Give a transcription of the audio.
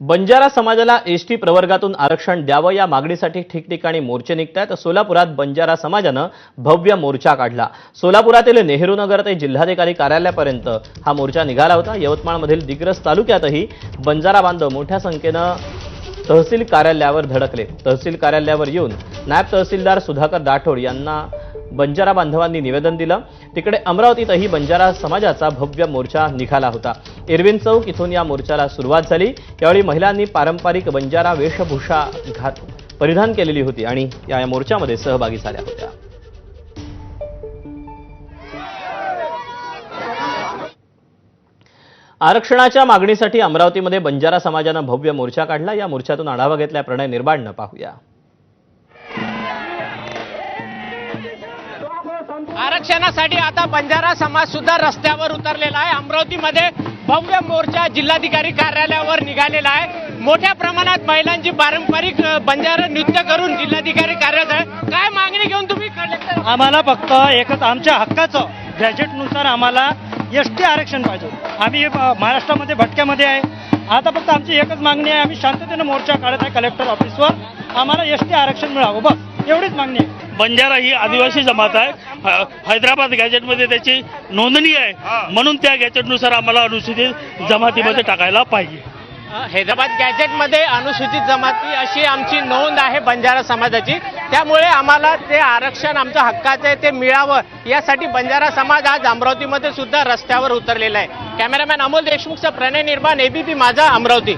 बंजारा समाजाला एसटी प्रवर्गातून आरक्षण द्यावं या मागणीसाठी ठिकठिकाणी मोर्चे निघत आहेत सोलापुरात बंजारा समाजानं भव्य मोर्चा काढला. सोलापुरातील नेहरू नगर ते जिल्हाधिकारी कार्यालयापर्यंत हा मोर्चा निघाला होता. यवतमाळमधील दिग्रस तालुक्यातही बंजारा बांधव मोठ्या संख्येनं तहसील कार्यालयावर धडकले. तहसील कार्यालयावर येऊन नायब तहसीलदार सुधाकर राठोड यांना बंजारा बांधवांनी निवेदन दिलं. तिकडे अमरावतीतही बंजारा समाजाचा भव्य मोर्चा निघाला होता. इरविन चौक इथून या मोर्चाला सुरुवात झाली. यावेळी महिलांनी पारंपरिक बंजारा वेशभूषा घात परिधान केलेली होती आणि या मोर्चामध्ये सहभागी झाल्या होत्या. आरक्षणाच्या मागणीसाठी अमरावतीमध्ये बंजारा समाजानं भव्य मोर्चा काढला. या मोर्चातून आढावा घेतला प्रणय निर्बाडनं पाहूया. आरक्षणासाठी आता बंजारा समाज सुद्धा रस्त्यावर उतरलेला आहे. अमरावतीमध्ये भव्य मोर्चा जिल्हाधिकारी कार्यालयावर निघालेला आहे. मोठ्या प्रमाणात महिलांची पारंपरिक बंजारा नृत्य करून जिल्हाधिकारी कार्यालय काय मागणी घेऊन तुम्ही आम्हाला फक्त एकच आमच्या हक्काचं गॅजेटनुसार आम्हाला एस टी आरक्षण पाहिजे आम्ही महाराष्ट्रामध्ये भटक्यामध्ये आहे. आता फक्त आमची एकच मागणी आहे. आम्ही शांततेनं मोर्चा काढत आहे कलेक्टर ऑफिसवर आम्हाला एस टी आरक्षण मिळावं. बस एवढीच मागणी आहे. बंजारा ही आदिवासी जमात आहे. ह- हैदराबाद गॅजेटमध्ये त्याची नोंदणी आहे. म्हणून त्या गॅजेटनुसार आम्हाला अनुसूचित जमातीमध्ये टाकायला पाहिजे. हैदराबाद गॅजेटमध्ये अनुसूचित जमाती अशी आमची नोंद आहे बंजारा समाजाची. त्यामुळे आम्हाला ते आरक्षण आमचं हक्काचं आहे ते मिळावं. यासाठी बंजारा समाज आज अमरावतीमध्ये सुद्धा रस्त्यावर उतरलेला आहे. कॅमेरामॅन अमोल देशमुखचा प्रणय निर्माण एबीपी माझा अमरावती.